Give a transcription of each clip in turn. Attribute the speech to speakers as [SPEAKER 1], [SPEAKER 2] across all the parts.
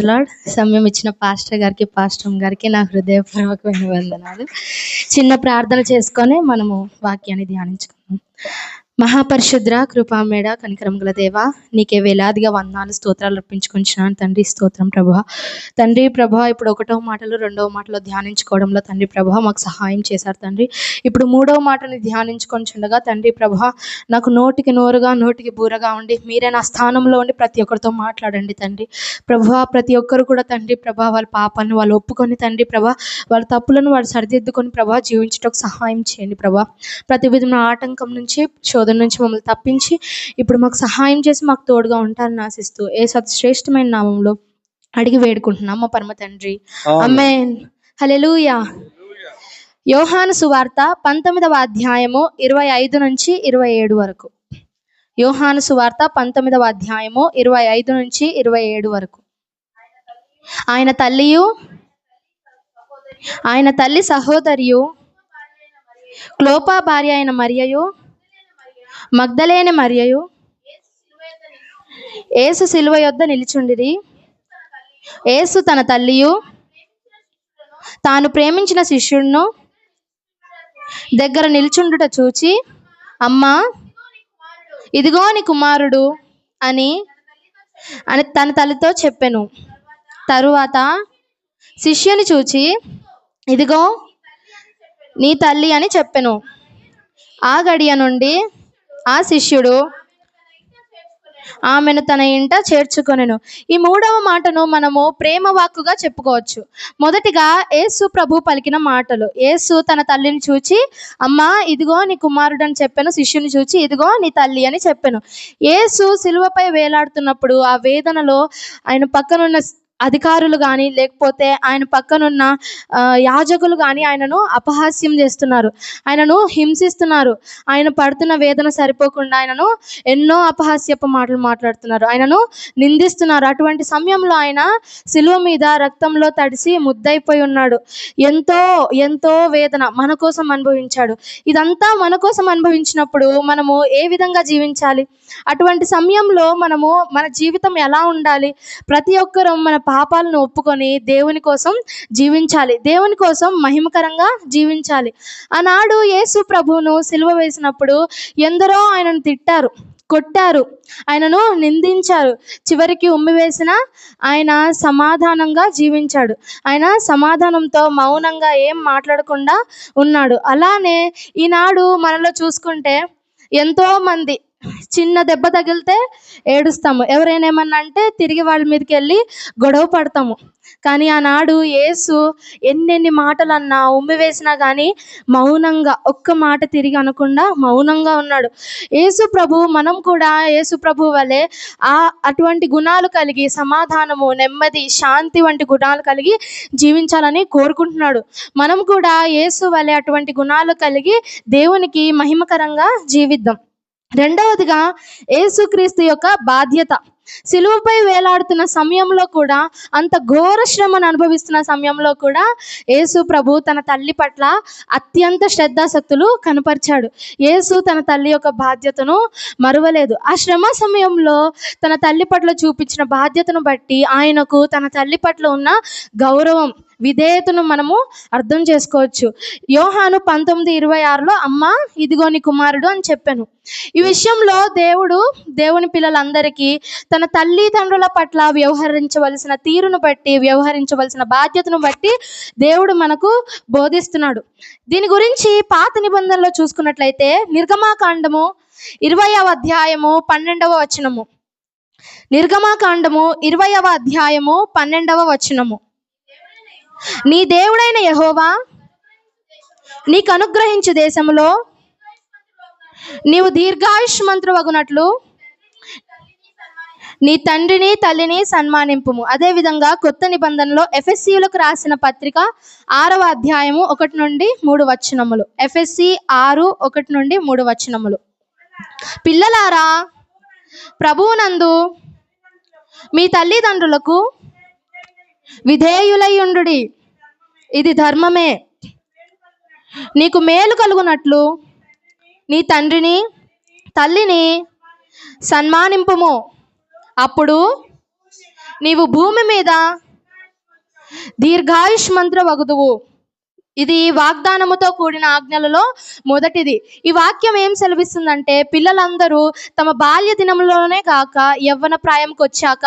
[SPEAKER 1] Lord సమయం ఇచ్చిన pastor గారికి పాస్టర్ గారికి నా హృదయపూర్వకమైన వందనాలు. చిన్న ప్రార్థన చేసుకొని మనము వాక్యాన్ని ధ్యానించుకుందాం. మహాపరిశుద్ర కృపామేడ కనికరం గల దేవ నీకే వేలాదిగా వందనాలు స్తోత్రాలు అర్పించుకుంటున్నాను. తండ్రి స్తోత్రం ప్రభా తండ్రి ప్రభా ఇప్పుడు ఒకటో మాటలు రెండవ మాటలో ధ్యానించుకోవడంలో తండ్రి ప్రభా మాకు సహాయం చేశారు తండ్రి. ఇప్పుడు మూడవ మాటని ధ్యానించుకొని తండ్రి ప్రభా నాకు నోటికి నోరుగా నోటికి బూరగా ఉండి మీరే నా స్థానంలో ఉండి ప్రతి ఒక్కరితో మాట్లాడండి తండ్రి. ప్రభా ప్రతి ఒక్కరు కూడా తండ్రి ప్రభా వాళ్ళ పాపాలను వాళ్ళు ఒప్పుకొని తండ్రి ప్రభా వాళ్ళ తప్పులను వాళ్ళు సరిదిద్దుకొని ప్రభా జీవించటకు సహాయం చేయండి ప్రభా ప్రతి విధమైన ఆటంకం నుంచి శోధన నుంచి మమ్మల్ని తప్పించి ఇప్పుడు మాకు సహాయం చేసి మాకు తోడుగా ఉంటారని ఆశిస్తూ ఏ సత్ శ్రేష్టమైన నామంలో అడిగి వేడుకుంటున్నాం. మా పరమ తండ్రి. అమ్మే హలెలూయా యోహాను సువార్త పంతొమ్మిదవ అధ్యాయము ఇరవై ఐదు నుంచి ఇరవై ఏడు వరకు. యోహాను సువార్త పంతొమ్మిదవ అధ్యాయము ఇరవై ఐదు నుంచి ఇరవై ఏడు వరకు. ఆయన తల్లియు ఆయన తల్లి సహోదరియు క్లోపా భార్య అయిన మరియయు మగ్ధలేని మరియు ఏసు శిలువ యొద్ద నిలిచుండిది ఏసు తన తల్లియు తాను ప్రేమించిన శిష్యుడును దగ్గర నిల్చుండుట చూచి అమ్మా ఇదిగో నీ కుమారుడు అని అని తన తల్లితో చెప్పెను. తరువాత శిష్యుని చూచి ఇదిగో నీ తల్లి అని చెప్పెను. ఆ గడియ నుండి ఆ శిష్యుడు ఆమెను తన ఇంట చేర్చుకొనెను. ఈ మూడవ మాటను మనము ప్రేమ వాక్కుగా చెప్పుకోవచ్చు. మొదటిగా యేసు ప్రభు పలికిన మాటలు. యేసు తన తల్లిని చూచి అమ్మా ఇదిగో నీ కుమారుడు అని చెప్పాను శిష్యుని చూచి ఇదిగో నీ తల్లి అని చెప్పాను. యేసు సిలువపై వేలాడుతున్నప్పుడు ఆ వేదనలో ఆయన పక్కనున్న అధికారులు కానీ లేకపోతే ఆయన పక్కనున్న యాజకులు కానీ ఆయనను అపహాస్యం చేస్తున్నారు. ఆయనను హింసిస్తున్నారు. ఆయన పడుతున్న వేదన సరిపోకుండా ఆయనను ఎన్నో అపహాస్యపు మాటలు మాట్లాడుతున్నారు. ఆయనను నిందిస్తున్నారు. అటువంటి సమయంలో ఆయన శిలువ మీద రక్తంలో తడిసి ముద్దయిపోయి ఉన్నాడు. ఎంతో ఎంతో వేదన మన కోసం అనుభవించాడు. ఇదంతా మన కోసం అనుభవించినప్పుడు మనము ఏ విధంగా జీవించాలి? అటువంటి సమయంలో మనము మన జీవితం ఎలా ఉండాలి? ప్రతి ఒక్కరూ మన పాపాలను ఒప్పుకొని దేవుని కోసం జీవించాలి. దేవుని కోసం మహిమకరంగా జీవించాలి. ఆనాడు యేసు ప్రభువును సిలువ వేసినప్పుడు ఎందరో ఆయనను తిట్టారు కొట్టారు ఆయనను నిందించారు. చివరికి ఉమ్మివేసిన ఆయన సమాధానంగా జీవించాడు. ఆయన సమాధానంతో మౌనంగా ఏం మాట్లాడకుండా ఉన్నాడు. అలానే ఈనాడు మనలో చూసుకుంటే ఎంతో మంది చిన్న దెబ్బ తగిలితే ఏడుస్తాము. ఎవరైనా ఏమన్నా అంటే తిరిగి వాళ్ళ మీదకి వెళ్ళి గొడవ పడతాము. కానీ ఆనాడు యేసు ఎన్నెన్ని మాటలు అన్నా ఉమ్మి వేసినా కానీ మౌనంగా ఒక్క మాట తిరిగి అనకుండా మౌనంగా ఉన్నాడు. యేసు ప్రభు మనం కూడా యేసు ప్రభు వలె ఆ అటువంటి గుణాలు కలిగి సమాధానము నెమ్మది శాంతి వంటి గుణాలు కలిగి జీవించాలని కోరుకుంటున్నాడు. మనం కూడా యేసు వలె అటువంటి గుణాలు కలిగి దేవునికి మహిమకరంగా జీవిద్దాం. రెండవదిగా యేసుక్రీస్తు యొక్క బాధ్యత. సిలువపై వేలాడుతున్న సమయంలో కూడా అంత ఘోర శ్రమను అనుభవిస్తున్న సమయంలో కూడా యేసు ప్రభు తన తల్లి పట్ల అత్యంత శ్రద్ధాశక్తులు కనపరిచాడు. యేసు తన తల్లి యొక్క బాధ్యతను మరువలేదు. ఆ శ్రమ సమయంలో తన తల్లి పట్ల చూపించిన బాధ్యతను బట్టి ఆయనకు తన తల్లి పట్ల ఉన్న గౌరవం విధేయతను మనము అర్థం చేసుకోవచ్చు. యోహాను పంతొమ్మిది ఇరవై ఆరులో అమ్మ ఇదిగో నీ కుమారుడు అని చెప్పాను. ఈ విషయంలో దేవుడు దేవుని పిల్లలందరికీ తన తల్లిదండ్రుల పట్ల వ్యవహరించవలసిన తీరును బట్టి వ్యవహరించవలసిన బాధ్యతను బట్టి దేవుడు మనకు బోధిస్తున్నాడు. దీని గురించి పాత నిబంధనలో చూసుకున్నట్లయితే నిర్గమాకాండము ఇరవయవ అధ్యాయము పన్నెండవ వచనము. నిర్గమాకాండము ఇరవయవ అధ్యాయము పన్నెండవ వచనము. నీ దేవుడైన యహోవా నీకు అనుగ్రహించు దేశములో నీవు దీర్ఘాయుష్మంతువగునట్లు నీ తండ్రిని తల్లిని సన్మానింపుము. అదేవిధంగా కొత్త నిబంధనలో ఎఫ్ఎస్సీలకు రాసిన పత్రిక ఆరవ అధ్యాయము ఒకటి నుండి మూడు వచనములు. ఎఫ్ఎస్సి ఆరు ఒకటి నుండి మూడు వచనములు. పిల్లలారా ప్రభువునందు మీ తల్లిదండ్రులకు విధేయులయ్యుండు ఇది ధర్మమే. నీకు మేలు కలుగునట్లు నీ తండ్రిని తల్లిని సన్మానింపుము. అప్పుడు నీవు భూమి మీద దీర్ఘాయుష్మంత్ర వగుదువు ఇది వాగ్దానముతో కూడిన ఆజ్ఞలలో మొదటిది. ఈ వాక్యం ఏం సెలవిస్తుందంటే పిల్లలందరూ తమ బాల్య దినంలోనే కాక యవ్వన ప్రాయంకి వచ్చాక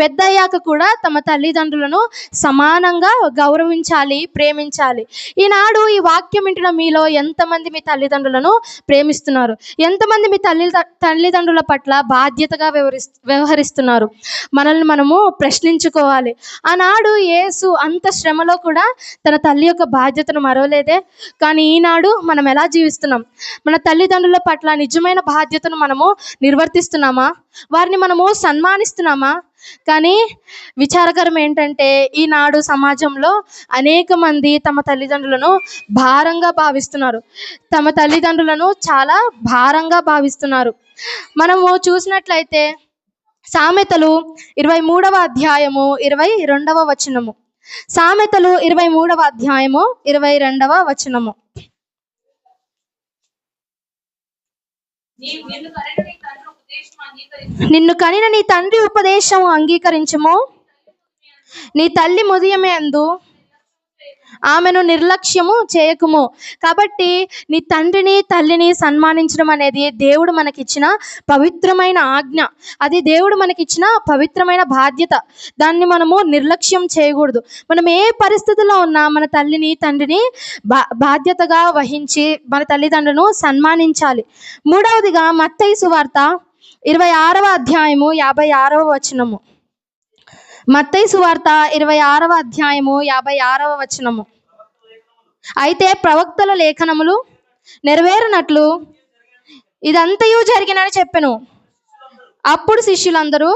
[SPEAKER 1] పెద్ద అయ్యాక కూడా తమ తల్లిదండ్రులను సమానంగా గౌరవించాలి ప్రేమించాలి. ఈనాడు ఈ వాక్యం వింటున్న మీలో ఎంతమంది మీ తల్లిదండ్రులను ప్రేమిస్తున్నారు? ఎంతమంది మీ తల్లి తల్లిదండ్రుల పట్ల బాధ్యతగా వ్యవహరిస్తు వ్యవహరిస్తున్నారు? మనల్ని మనము ప్రశ్నించుకోవాలి. ఆనాడు యేసు అంత శ్రమలో కూడా తన తల్లి యొక్క బాధ్యత బాధ్యతను మరవలేదే. కానీ ఈనాడు మనం ఎలా జీవిస్తున్నాం? మన తల్లిదండ్రుల పట్ల నిజమైన బాధ్యతను మనము నిర్వర్తిస్తున్నామా? వారిని మనము సన్మానిస్తున్నామా? కానీ విచారకరం ఏంటంటే ఈనాడు సమాజంలో అనేక మంది తమ తల్లిదండ్రులను భారంగా భావిస్తున్నారు. తమ తల్లిదండ్రులను చాలా భారంగా భావిస్తున్నారు. మనము చూసినట్లయితే సామెతలు ఇరవై మూడవ అధ్యాయము ఇరవై రెండవ వచనము. సామెతలు ఇరవై మూడవ అధ్యాయము ఇరవై రెండవ వచనము.
[SPEAKER 2] నిన్ను కనిన నీ తండ్రి ఉపదేశం అంగీకరించి.
[SPEAKER 1] నిన్ను కనిన నీ తండ్రి ఉపదేశం అంగీకరించుము. నీ తల్లి ముదియమే అందు ఆమెను నిర్లక్ష్యము చేయకుము. కాబట్టి నీ తండ్రిని తల్లిని సన్మానించడం అనేది దేవుడు మనకిచ్చిన పవిత్రమైన ఆజ్ఞ. అది దేవుడు మనకిచ్చిన పవిత్రమైన బాధ్యత. దాన్ని మనము నిర్లక్ష్యం చేయకూడదు. మనం ఏ పరిస్థితిలో ఉన్నా మన తల్లిని తండ్రిని బా బాధ్యతగా వహించి మన తల్లిదండ్రులను సన్మానించాలి. మూడవదిగా మత్తయి సువార్త ఇరవై ఆరవ అధ్యాయము యాభై ఆరవ వచనము. మత్తయి సువార్త ఇరవై ఆరవ అధ్యాయము యాభై ఆరవ వచనము. అయితే ప్రవక్తల లేఖనములు నెరవేరినట్లు ఇదంతయు జరిగినని చెప్పెను. అప్పుడు శిష్యులందరూ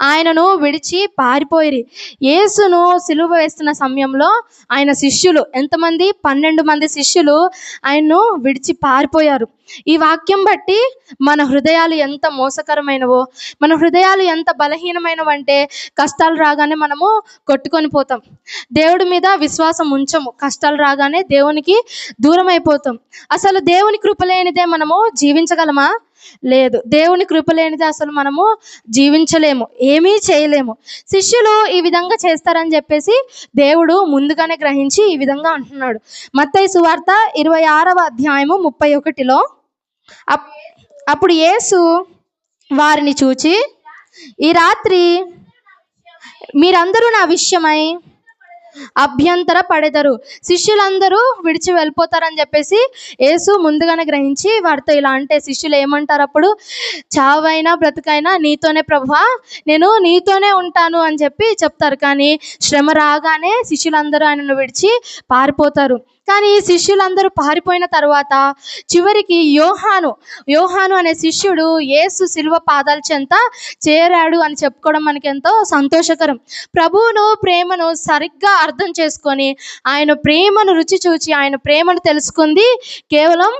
[SPEAKER 1] ఆయనను విడిచి పారిపోయిరి. యేసును సిలువ వేస్తున్న సమయంలో ఆయన శిష్యులు ఎంతమంది? పన్నెండు మంది శిష్యులు ఆయన్ను విడిచి పారిపోయారు. ఈ వాక్యం బట్టి మన హృదయాలు ఎంత మోసకరమైనవో మన హృదయాలు ఎంత బలహీనమైనవంటే కష్టాలు రాగానే మనము కొట్టుకొని పోతాం. దేవుడి మీద విశ్వాసం ఉంచము. కష్టాలు రాగానే దేవునికి దూరం అయిపోతాం అసలు దేవుని కృప లేనిదే మనము జీవించగలమా? లేదు. దేవుని కృప లేనిది అసలు మనము జీవించలేము. ఏమీ చేయలేము. శిష్యులు ఈ విధంగా చేస్తారని చెప్పేసి దేవుడు ముందుగానే గ్రహించి ఈ విధంగా అంటున్నాడు. మత్తయి సువార్త ఇరవై ఆరవ అధ్యాయము ముప్పై ఒకటిలో అప్- అప్పుడు యేసు వారిని చూచి ఈ రాత్రి మీరందరూ నా విషయమై అభ్యంతర పడెదరు శిష్యులందరూ విడిచి వెళ్ళిపోతారని చెప్పేసి యేసు ముందుగానే గ్రహించి వారితో ఇలా అంటే శిష్యులు ఏమంటారు అప్పుడు? చావైనా బ్రతుకైనా నీతోనే ప్రభా నేను నీతోనే ఉంటాను అని చెప్పి చెప్తారు. కానీ శ్రమ రాగానే శిష్యులందరూ ఆయనను విడిచి పారిపోతారు. కానీ శిష్యులందరూ పారిపోయిన తర్వాత చివరికి యోహాను యోహాను అనే శిష్యుడు యేసు శిలువ పాదాల చెంత చేరాడు అని చెప్పుకోవడం మనకి ఎంతో సంతోషకరం. ప్రభువును ప్రేమను సరిగ్గా అర్థం చేసుకొని ఆయన ప్రేమను రుచి చూచి ఆయన ప్రేమను తెలుసుకుంది. కేవలం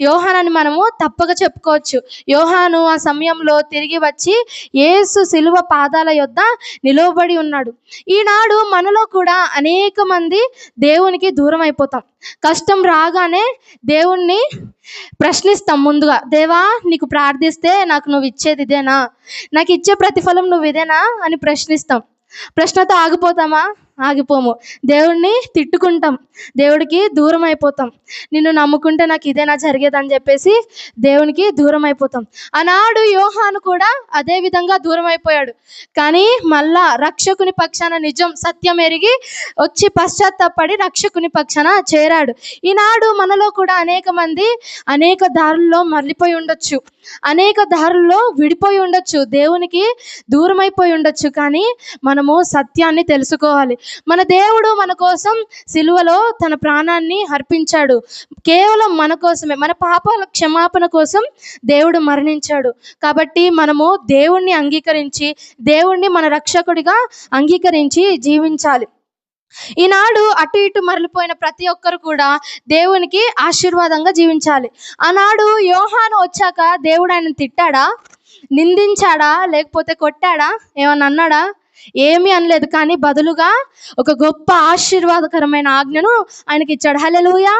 [SPEAKER 1] యోహానని మనము తప్పక చెప్పుకోవచ్చు. యోహాను ఆ సమయంలో తిరిగి వచ్చి యేసు శిలువ పాదాల యొద్ద నిలువబడి ఉన్నాడు. ఈనాడు మనలో కూడా అనేక మంది దేవునికి దూరం అయిపోతాం. కష్టం రాగానే దేవుణ్ణి ప్రశ్నిస్తాం ముందుగా. దేవా నీకు ప్రార్థిస్తే నాకు నువ్వు ఇచ్చేది ఇదేనా? నాకు ఇచ్చే ప్రతిఫలం నువ్వు ఇదేనా? అని ప్రశ్నిస్తాం. ప్రశ్నతో ఆగిపోతామా? ఆగిపోము. దేవుణ్ణి తిట్టుకుంటాం. దేవుడికి దూరం అయిపోతాం నిన్ను నమ్ముకుంటే నాకు ఇదేనా జరిగేదని చెప్పేసి దేవునికి దూరం అయిపోతాం ఆనాడు యోహాను కూడా అదే విధంగా దూరం అయిపోయాడు కానీ మళ్ళా రక్షకుని పక్షాన నిజం సత్యం ఎరిగి వచ్చి పశ్చాత్తాపడి రక్షకుని పక్షాన చేరాడు. ఈనాడు మనలో కూడా అనేక మంది అనేక దారుల్లో మరలిపోయి ఉండొచ్చు. అనేక దారుల్లో విడిపోయి ఉండొచ్చు. దేవునికి దూరం అయిపోయి ఉండొచ్చు. కానీ మనము సత్యాన్ని తెలుసుకోవాలి. మన దేవుడు మన కోసం సిలువలో తన ప్రాణాన్ని అర్పించాడు. కేవలం మన కోసమే మన పాపాల క్షమాపణ కోసం దేవుడు మరణించాడు. కాబట్టి మనము దేవుణ్ణి అంగీకరించి దేవుణ్ణి మన రక్షకుడిగా అంగీకరించి జీవించాలి. ఈనాడు అటు ఇటు మరలిపోయిన ప్రతి ఒక్కరు కూడా దేవునికి ఆశీర్వాదంగా జీవించాలి. ఆనాడు యోహాను వచ్చాక దేవుడు ఆయన తిట్టాడా? నిందించాడా? లేకపోతే కొట్టాడా? ఏమన్నా అన్నాడా? ఏమీ అనలేదు. కానీ బదులుగా ఒక గొప్ప ఆశీర్వాదకరమైన ఆజ్ఞను ఆయనకి ఇచ్చాడు హలెలుయా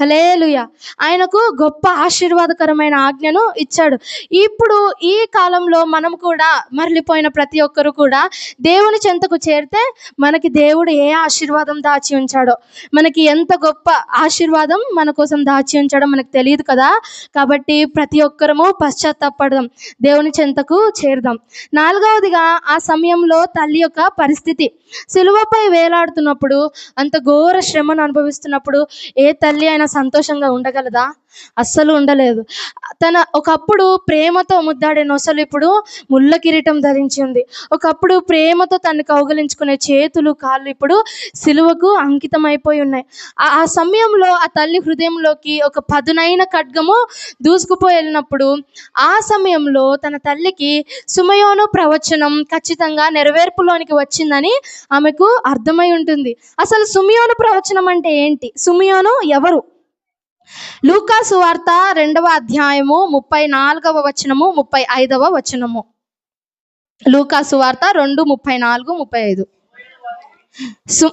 [SPEAKER 1] హలేలుయ ఆయనకు గొప్ప ఆశీర్వాదకరమైన ఆజ్ఞను ఇచ్చాడు. ఇప్పుడు ఈ కాలంలో మనం కూడా మరలిపోయిన ప్రతి ఒక్కరు కూడా దేవుని చెంతకు చేరితే మనకి దేవుడు ఏ ఆశీర్వాదం దాచి ఉంచాడో మనకి ఎంత గొప్ప ఆశీర్వాదం మన కోసం దాచి ఉంచాడో మనకు తెలియదు కదా. కాబట్టి ప్రతి ఒక్కరము పశ్చాత్తాపడదాం దేవుని చెంతకు చేరుదాం. నాలుగవదిగా ఆ సమయంలో తల్లి యొక్క పరిస్థితి. సిలువపై వేలాడుతున్నప్పుడు అంత ఘోర శ్రమను అనుభవిస్తున్నప్పుడు ఏ తల్లి అయినా సంతోషంగా ఉండగలదా? అస్సలు ఉండలేదు. తన ఒకప్పుడు ప్రేమతో ముద్దాడే నొసలు ఇప్పుడు ముళ్ళ కిరీటం ధరించి ఉంది. ఒకప్పుడు ప్రేమతో తను కౌగలించుకునే చేతులు కాళ్ళు ఇప్పుడు సిలువకు అంకితం అయిపోయి ఉన్నాయి. ఆ- ఆ సమయంలో ఆ తల్లి హృదయంలోకి ఒక పదునైన ఖడ్గము దూసుకుపోయినప్పుడు ఆ సమయంలో తన తల్లికి సుమయోను ప్రవచనం ఖచ్చితంగా నెరవేర్పులోనికి వచ్చిందని ఆమెకు అర్థమై ఉంటుంది. అసలు సుమియోను ప్రవచనం అంటే ఏంటి? సుమియోను ఎవరు? లూకాసు వార్త రెండవ అధ్యాయము ముప్పై నాలుగవ వచనము ముప్పై ఐదవ వచనము. లూకాసు వార్త రెండు ముప్పై నాలుగు ముప్పై ఐదు. సు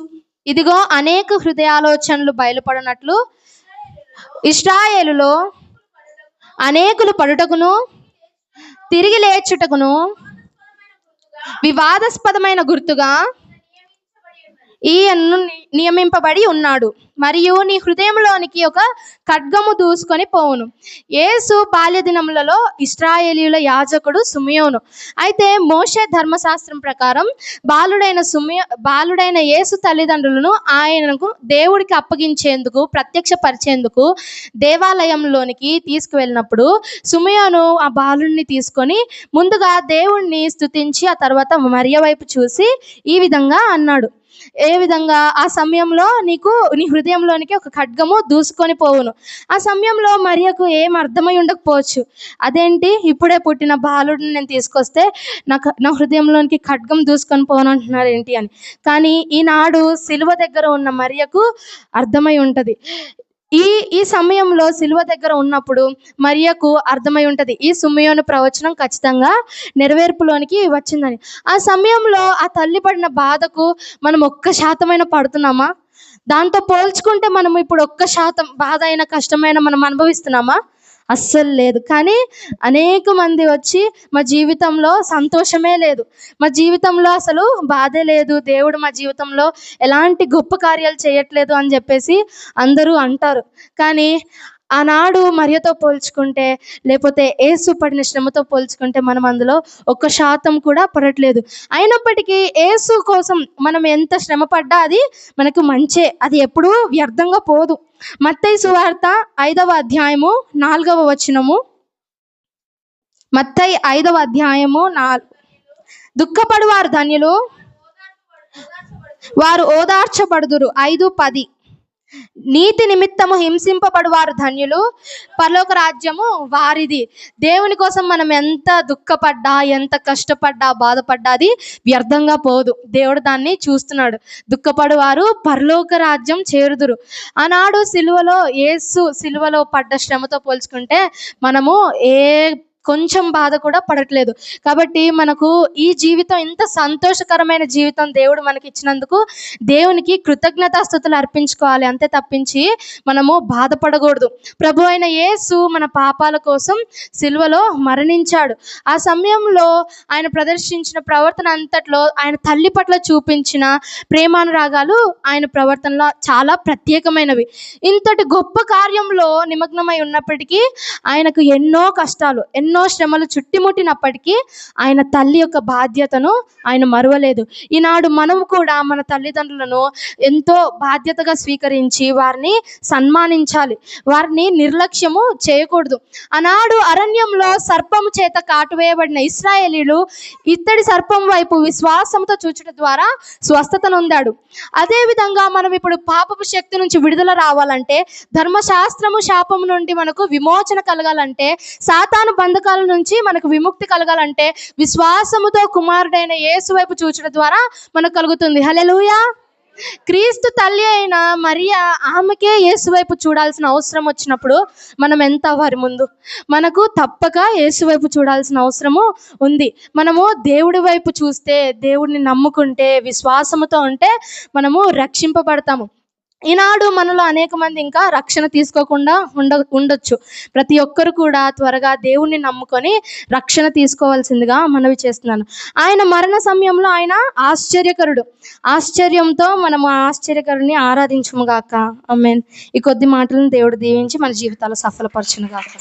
[SPEAKER 1] ఇదిగో అనేక హృదయాలోచనలు బయలుపడినట్లు ఇస్రాయేలులో అనేకులు పడుటకును తిరిగి లేచుటకును వివాదాస్పదమైన గుర్తుగా ఈయన్ను ని- నియమింపబడి ఉన్నాడు. మరియు నీ హృదయంలోనికి ఒక ఖడ్గము దూసుకొని పోవును. యేసు బాల్య దినములలో ఇస్రాయేలీల యాజకుడు సుమియోను. అయితే మోషే ధర్మశాస్త్రం ప్రకారం బాలుడైన సుమియో బాలుడైన యేసు తల్లిదండ్రులను ఆయనకు దేవుడికి అప్పగించేందుకు ప్రత్యక్షపరిచేందుకు దేవాలయంలోనికి తీసుకువెళ్ళినప్పుడు సుమియోను ఆ బాలుడిని తీసుకొని ముందుగా దేవుణ్ణి స్థుతించి ఆ తర్వాత మరియ వైపు చూసి ఈ విధంగా అన్నాడు. ఏ విధంగా? ఆ సమయంలో నీకు నీ హృదయంలోనికి ఒక ఖడ్గము దూసుకొని పోవును. ఆ సమయంలో మరియకు ఏం అర్థమై ఉండకపోవచ్చు. అదేంటి? ఇప్పుడే పుట్టిన బాలుడిని నేను తీసుకొస్తే నాకు నా హృదయంలోనికి ఖడ్గం దూసుకొని పోను అంటున్నారు ఏంటి అని. కానీ ఈనాడు సిలువ దగ్గర ఉన్న మరియకు అర్థమై ఉంటుంది. ఈ ఈ సమయంలో సిలువ దగ్గర ఉన్నప్పుడు మరియకు అర్థమై ఉంటుంది. ఈ సుమయోను ప్రవచనం ఖచ్చితంగా నెరవేర్పులోనికి వచ్చిందని. ఆ సమయంలో ఆ తల్లి పడిన బాధకు మనం ఒక్క శాతమైన పడుతున్నామా? దాంతో పోల్చుకుంటే మనం ఇప్పుడు ఒక్క శాతం బాధ అయిన కష్టమైన మనం అనుభవిస్తున్నామా? అస్సలు లేదు. కానీ అనేక మంది వచ్చి మా జీవితంలో సంతోషమే లేదు. మా జీవితంలో అసలు బాధే లేదు. దేవుడు మా జీవితంలో ఎలాంటి గొప్ప కార్యాలు చేయట్లేదు అని చెప్పేసి అందరూ అంటారు. కానీ ఆనాడు మరియతో పోల్చుకుంటే లేకపోతే ఏసు పడిన శ్రమతో పోల్చుకుంటే మనం అందులో ఒక్క శాతం కూడా పడట్లేదు. అయినప్పటికీ ఏసు కోసం మనం ఎంత శ్రమ పడ్డా అది మనకు మంచే. అది ఎప్పుడూ వ్యర్థంగా పోదు. మత్తయి సువార్త ఐదవ అధ్యాయము నాలుగవ వచనము. మత్తయి ఐదవ అధ్యాయము నాలుగు దుఃఖపడువారు ధన్యులు. వారు ఓదార్చబడుదురు. ఐదు పది. నీతి నిమిత్తము హింసింపబడు వారు ధన్యులు. పరలోక రాజ్యము వారిది. దేవుని కోసం మనం ఎంత దుఃఖపడ్డా ఎంత కష్టపడ్డా బాధపడ్డా అది వ్యర్థంగా పోదు. దేవుడు దాన్ని చూస్తున్నాడు. దుఃఖపడు వారు పరలోక రాజ్యం చేరుదురు. ఆనాడు సిలువలో ఏసు సిలువలో పడ్డ శ్రమతో పోల్చుకుంటే మనము ఏ కొంచెం బాధ కూడా పడట్లేదు. కాబట్టి మనకు ఈ జీవితం ఇంత సంతోషకరమైన జీవితం దేవుడు మనకి ఇచ్చినందుకు దేవునికి కృతజ్ఞతాస్థుతులు అర్పించుకోవాలి. అంతే తప్పించి మనము బాధపడకూడదు. ప్రభు అయిన యేసు మన పాపాల కోసం సిల్వలో మరణించాడు. ఆ సమయంలో ఆయన ప్రదర్శించిన ప్రవర్తన అంతట్లో ఆయన తల్లి పట్ల చూపించిన ప్రేమానురాగాలు ఆయన ప్రవర్తనలో చాలా ప్రత్యేకమైనవి. ఇంతటి గొప్ప కార్యంలో నిమగ్నమై ఉన్నప్పటికీ ఆయనకు ఎన్నో కష్టాలు ఎన్నో శ్రమలు చుట్టుముట్టినప్పటికీ ఆయన తల్లి యొక్క బాధ్యతను ఆయన మరువలేదు. ఈనాడు మనం కూడా మన తల్లిదండ్రులను ఎంతో బాధ్యతగా స్వీకరించి వారిని సన్మానించాలి. వారిని నిర్లక్ష్యము చేయకూడదు. ఆనాడు అరణ్యంలో సర్పము చేత కాటువేయబడిన ఇస్రాయేలీలు ఇత్తడి సర్పం వైపు విశ్వాసంతో చూచడం ద్వారా స్వస్థతనొందాడు. అదేవిధంగా మనం ఇప్పుడు పాపపు శక్తి నుంచి విడుదల రావాలంటే ధర్మశాస్త్రము శాపము నుండి మనకు విమోచన కలగాలంటే సాతాను బంధకాల నుంచి మనకు విముక్తి కలగాలంటే విశ్వాసముతో కుమారుడైన యేసు వైపు చూచడం ద్వారా మనకు కలుగుతుంది. హలెలుయా క్రీస్తు తల్లి అయిన మరియా ఆమెకే యేసువైపు చూడాల్సిన అవసరం వచ్చినప్పుడు మనం ఎంత వారి ముందు? మనకు తప్పక యేసువైపు చూడాల్సిన అవసరము ఉంది. మనము దేవుడి వైపు చూస్తే దేవుడిని నమ్ముకుంటే విశ్వాసముతో ఉంటే మనము రక్షింపబడతాము. ఈనాడు మనలో అనేక మంది ఇంకా రక్షణ తీసుకోకుండా ఉండ ఉండొచ్చు. ప్రతి ఒక్కరు కూడా త్వరగా దేవుణ్ణి నమ్ముకొని రక్షణ తీసుకోవాల్సిందిగా మనవి చేస్తున్నాను. ఆయన మరణ సమయంలో ఆయన ఆశ్చర్యకరుడు. ఆశ్చర్యంతో మనము ఆశ్చర్యకరుడిని ఆశ్చర్యకరుని ఆరాధించము గాక. మీన్ ఈ కొద్ది మాటలను దేవుడు దీవించి మన జీవితాలు సఫలపరచును గాక.